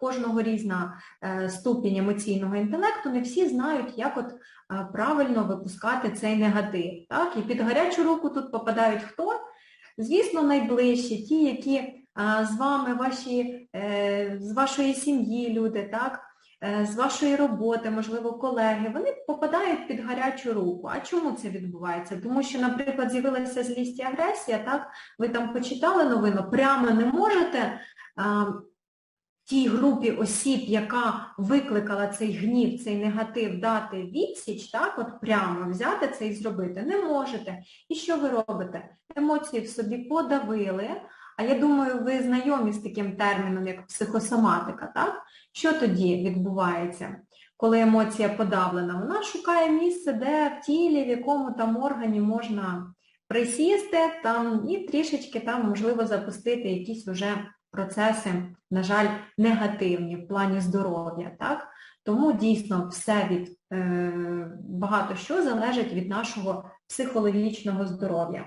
кожного різна е, ступінь емоційного інтелекту, не всі знають, як от е, правильно випускати цей негатив. Так? І під гарячу руку тут попадають хто? Звісно, найближчі, ті, які з вами, ваші, е, з вашої сім'ї люди, так? е, з вашої роботи, можливо, колеги, вони попадають під гарячу руку. А чому це відбувається? Тому що, наприклад, з'явилася злість і агресія, так? ви там почитали новину, прямо не можете тій групі осіб, яка викликала цей гнів, цей негатив, дати відсіч, так, от прямо взяти це і зробити. Не можете. І що ви робите? Емоції в собі подавили, а я думаю, ви знайомі з таким терміном, як психосоматика, так? Що тоді відбувається, коли емоція подавлена? Вона шукає місце, де в тілі, в якому там органі можна присісти там і трішечки там, можливо, запустити якісь вже процеси, на жаль, негативні в плані здоров'я. так? Тому дійсно все від е, багато що залежить від нашого психологічного здоров'я.